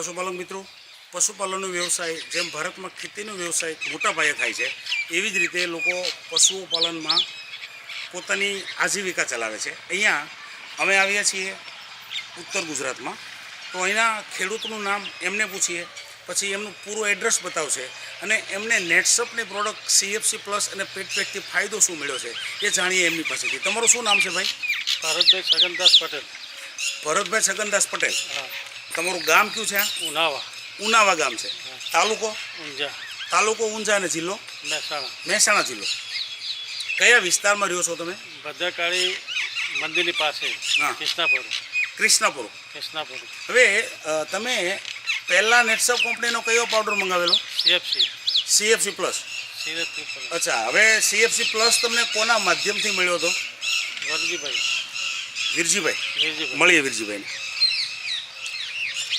પશુપાલક મિત્રો પશુપાલનનો વ્યવસાય જેમ ભારતમાં ખેતીનો વ્યવસાય મોટા પાયે થાય છે એવી જ રીતે લોકો પશુઓ પાલનમાં પોતાની આજીવિકા ચલાવે છે. અહીંયા અમે આવ્યા છીએ ઉત્તર ગુજરાતમાં. તો અહીંના ખેડૂતનું નામ એમને પૂછીએ પછી એમનું પૂરું એડ્રેસ બતાવશે અને એમને નેટસપની પ્રોડક્ટ સીએફસી પ્લસ અને પેટ પેટથી ફાયદો શું મળ્યો છે એ જાણીએ એમની પાસેથી. તમારું શું નામ છે ભાઈ? ભારતભાઈ છગનદાસ પટેલ. ભરતભાઈ છગનદાસ પટેલ. હા. તમારું ગામ કયું છે? ઉનાવા. ઉનાવા ગામ છે. તાલુકો? ઊંઝા. તાલુકો ઊંઝા અને જિલ્લો? મહેસાણા. મહેસાણા જિલ્લો. કયા વિસ્તારમાં રહ્યો છો તમે? ભદ્રકાળી મંદિરની પાસે હા. કૃષ્ણાપુર. કૃષ્ણાપુર. કૃષ્ણાપુર. હવે તમે પહેલાં નેટસપ કંપનીનો કયો પાવડર મંગાવેલો? સીએફસી. CFC plus. સીએફસી અચ્છા હવે સીએફસી પ્લસ તમને કોના માધ્યમથી મળ્યો હતો? વરજીભાઈ. વિરજીભાઈ. વિરજીભાઈ. મળીએ વિરજીભાઈને.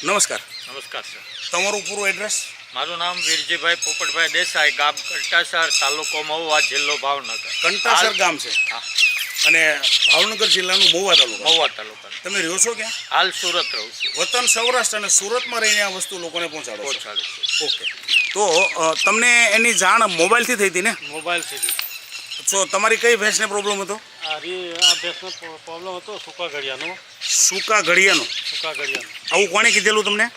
નમસ્કાર. નમસ્કાર સર તમારું પૂરું એડ્રેસ મારું નામ વીરજીભાઈ પોપટભાઈ દેસાઈ ગામ કંટાસર તાલુકો મહુવા જિલ્લો ભાવનગર. કંટાસર ગામ છે? હા, અને ભાવનગર જિલ્લાનું મહુવા તાલુકા મહુવા તાલુકા. તમે રહ્યો છો ક્યાં? હાલ સુરત રહું છું. વતન સૌરાષ્ટ્ર અને સુરતમાં રહીને આ વસ્તુ લોકોને પહોંચાડો છો? પહોંચાડું છું. ઓકે. તો તમને એની જાણ મોબાઈલથી થઈ હતી ને? મોબાઈલથી તો તમારી કઈ ભેંસને પ્રોબ્લેમ હતો? આ રી આ ભેંસનો પ્રોબ્લેમ હતો સૂકા ઘડિયાનો સૂકા ઘડિયાનો સૂકા ઘડિયાનો આવું કોણે કીધેલું તમને?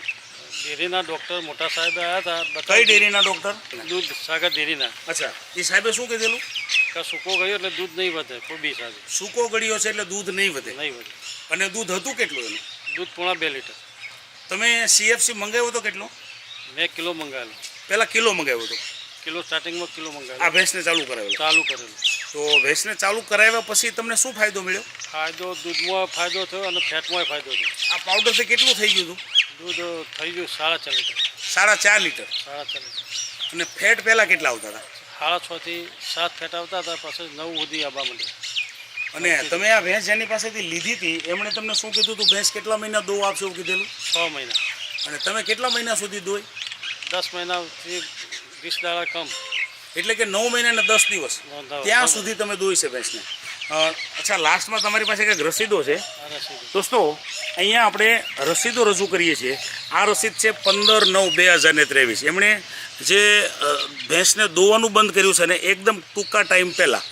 ડેરીના ડૉક્ટર મોટા સાહેબ આવ્યા હતા કઈ ડેરીના ડોક્ટર? દૂધ સાગર ડેરીના. અચ્છા. એ સાહેબે શું કીધેલું? કે સૂકો ગયો એટલે દૂધ નહીં વધે કોબી સાથે સૂકો ગળ્યો છે એટલે દૂધ નહીં વધે. નહીં વધે. અને દૂધ હતું કેટલું એનું? દૂધ પોણા બે લીટર. તમે સીએફસી મંગાવ્યો હતો કેટલો? મેં કિલો મંગાવેલો. પહેલા કિલો મંગાવ્યો હતો. કિલો સ્ટાર્ટિંગમાં કિલો આ મંગાવેલો ભેંસને ચાલુ કરાવેલો. ચાલુ કરેલું. તો ભેંસને ચાલુ કરાવ્યા પછી તમને શું ફાયદો મળ્યો? ફાયદો દૂધમાં ફાયદો થયો અને ફેટમાં ફાયદો થયો. આ પાવડરથી કેટલું થઈ ગયું હતું? દૂધ થઈ ગયું સાડા ચાર લીટર. સાડા ચાર લીટર. સાડા ચાર લીટર. અને ફેટ પહેલાં કેટલા આવતા હતા? સાડા છ થી સાત ફેટ આવતા હતા પછી નવ સુધી આવવા માંડ્યા અને તમે આ ભેંસ જેની પાસેથી લીધી હતી એમણે તમને શું કીધું હતું ભેંસ કેટલા મહિના દો આપશે એવું કીધેલું? છ મહિના. અને તમે કેટલા મહિના સુધી દોઈ દસ મહિનાથી વીસ દાડા કમ. એટલે કે નવ મહિના ને દસ દિવસ. ત્યાં સુધી તમે દોઈ છે. ભેંસને અચ્છા લાસ્ટમાં તમારી પાસે કંઈક રસીદો છે? દોસ્તો અહીંયા આપણે રસીદો રજૂ કરીએ છીએ. આ રસીદ છે પંદર નવ બે હજાર ને ત્રેવીસ. એમણે જે ભેંસને દોવાનું બંધ કર્યું છે ને એકદમ ટૂંકા ટાઈમ પહેલાં.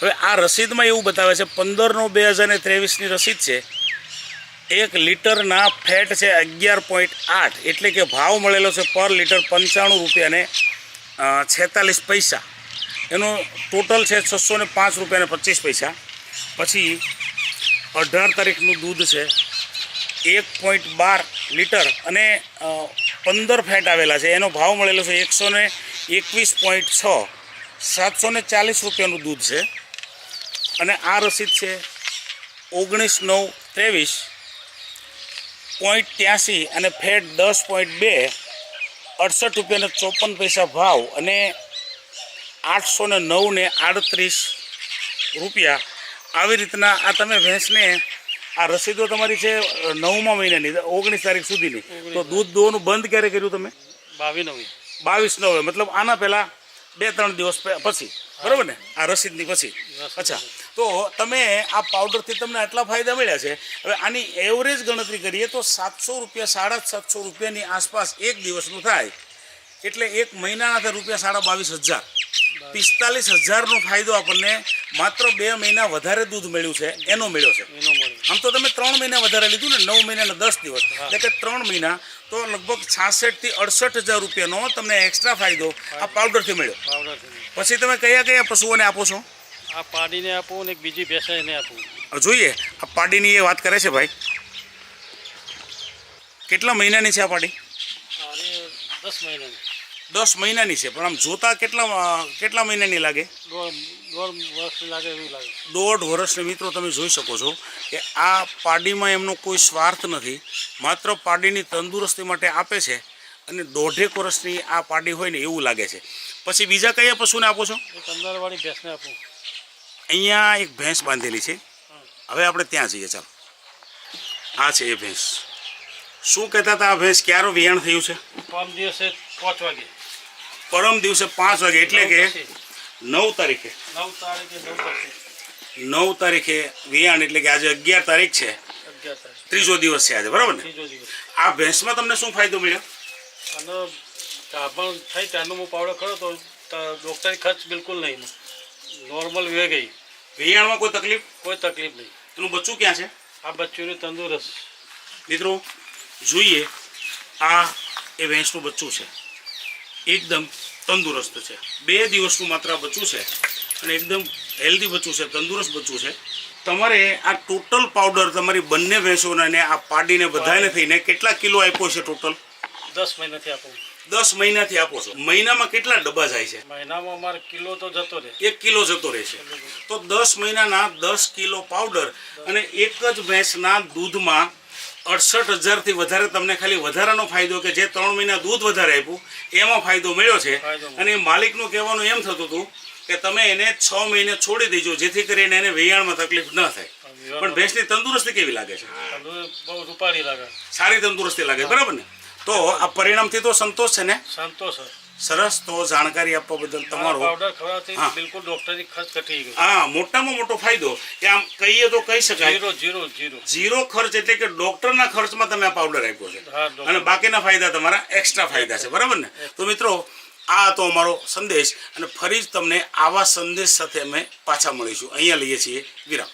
હવે આ રસીદમાં એવું બતાવે છે પંદર નવ બે હજાર ને ત્રેવીસની રસીદ છે. એક લીટરના ફેટ છે અગિયાર પોઈન્ટ આઠ. એટલે કે ભાવ મળેલો છે પર લીટર પંચાણું રૂપિયાને છેતાલીસ પૈસા. એનો ટોટલ છે છસો ને પાંચ રૂપિયા પચીસ પૈસા. પછી અઢાર તારીખનું દૂધ છે, એક પોઈન્ટ બાર લીટર અને પંદર ફેટ આવેલા છે. એનો ભાવ મળેલો છે એકસો ને એકવીસ પોઈન્ટ છ. સાતસો ને ચાલીસ રૂપિયાનું દૂધ છે. અને આ રસીદ છે ઓગણીસ નવ ત્રેવીસ પોઈન્ટ ત્યાંસી અને ફેટ દસ પોઈન્ટ બે. અડસઠ રૂપિયાને ચોપન પૈસા ભાવ અને આઠસો ને નવ ને આડત્રીસ રૂપિયા. આવી રીતના આ તમે ભેંસને આ રસીદો તમારી છે નવમા મહિનાની ઓગણીસ તારીખ સુધીની. તો દૂધ દોવાનું બંધ ક્યારે કર્યું તમે? બાવીસ નવે. બાવીસ નવે મતલબ આના પહેલાં બે ત્રણ દિવસ પછી. બરાબર ને? આ રસીદની પછી. અચ્છા. તો તમે આ પાવડરથી તમને આટલા ફાયદા મળ્યા છે. હવે આની એવરેજ ગણતરી કરીએ તો સાતસો રૂપિયા સાડા સાતસો રૂપિયાની આસપાસ એક દિવસનું થાય. એટલે એક મહિનાના થાય રૂપિયા સાડા બાવીસ હજાર. પિસ્તાલીસ હજારનો ફાયદો આપણને માત્ર બે મહિના વધારે દૂધ મળ્યું છે એનો મળ્યો છે. આમ તો તમે ત્રણ મહિના વધારે લીધું ને નવ મહિના ને દસ દિવસ. એટલે કે ત્રણ મહિના તો લગભગ છાસઠથી અડસઠ હજાર રૂપિયાનો તમને એક્સ્ટ્રા ફાયદો આ પાવડરથી મળ્યો. પછી તમે કયા કયા પશુઓને આપો છો? આ પાડીને આપું ને બીજી ભેંસે એને આપું જોઈએ આ પાડીની એ વાત કરે છે ભાઈ. કેટલા મહિનાની છે આ પાડી? દસ મહિનાની. દસ મહિનાની છે પણ આમ જોતા કેટલા કેટલા મહિનાની લાગે? દોઢ વર્ષની વર્ષ લાગે એવું લાગે. દોઢ વર્ષને મિત્રો તમે જોઈ શકો છો કે આ પાડીમાં એમનો કોઈ સ્વાર્થ નથી. માત્ર પાડીની તંદુરસ્તી માટે આપે છે અને દોઢેક વર્ષની આ પાડી હોય ને એવું લાગે છે. પછી બીજા કયા પશુને આપો છો? એક અંદરવાળી ભેંસને આપું. અહીંયા એક ભેંસ બાંધેલી છે. હવે આપણે ત્યાં જઈએ ચાલો. આ છે એ ભેંસ. શું કહેતા હતા આ ભેંસ? ક્યારો વિયાણ થયું છે? પરમ દિવસે પાંચ વાગે. પરમ દિવસે પાંચ વાગે એટલે કે નવ તારીખે. નવ તારીખે નવ તારીખે વિયાણ એટલે કે આજે અગિયાર તારીખ છે. ત્રીજો દિવસ છે આજે બરાબર ને? આ ભેંસમાં તમને શું ફાયદો મળ્યો? અને ગાભણ થઈ ત્યારનો હું પાવડર ખરો તો ડૉક્ટરની ખર્ચ બિલકુલ નહીં. નોર્મલ વે ગઈ વેયાણમાં કોઈ તકલીફ? કોઈ તકલીફ નહીં. એનું બચ્ચું ક્યાં છે? આ બચ્ચું તંદુરસ્ત. મિત્રો જોઈએ આ એ ભેંસનું બચ્ચું છે. એકદમ તંદુરસ્ત છે. બે દિવસનું માત્ર બચ્ચું છે અને એકદમ હેલ્ધી બચ્ચું છે તંદુરસ્ત બચ્ચું છે. તમારે આ ટોટલ પાવડર તમારી બંને ભેંસોને આ પાડીને બધાને થઈને કેટલા કિલો આપ્યો છે ટોટલ દસ મહિનાથી આપો. દસ મહિનાથી આપો છો. મહિનામાં કેટલા ડબ્બા જાય છે? મહિનામાં અમારે કિલો તો જતો રહે. એક કિલો જતો રહેશે તો દસ મહિનાના દસ કિલો પાવડર અને એક જ ભેંસના દૂધમાં અડસઠ હજારથી વધારે તમને ખાલી વધારાનો ફાયદો કે જે ત્રણ મહિના દૂધ વધારે આપ્યું એમાં ફાયદો મળ્યો છે. અને માલિકનું કહેવાનું એમ થતું હતું કે તમે એને છ મહિને છોડી દેજો જેથી કરીને એને વેયાણમાં તકલીફ ન થાય. પણ ભેંસની તંદુરસ્તી કેવી લાગે છે? સારી તંદુરસ્તી લાગે બરાબર ને? તો આ પરિણામથી તો સંતોષ છે ને? સંતોષ સરસ તો જાણકારી આપવા બદલ તમારો. પાવડર બિલકુલ ડોક્ટરની ખર્ચ ઘટી ગયો હા મોટામાં મોટો ફાયદો. કે આમ કહીએ તો કહી શકાય. જીરો ઝીરો ઝીરો ઝીરો ખર્ચ એટલે કે ડોક્ટરના ખર્ચમાં તમે આ પાવડર આપ્યો છે. અને બાકીના ફાયદા તમારા એક્સ્ટ્રા ફાયદા છે. બરાબર ને? તો મિત્રો આ હતો અમારો સંદેશ. અને ફરી જ તમને આવા સંદેશ સાથે અમે પાછા મળીશું. અહીંયા લઈએ છીએ વિરામ.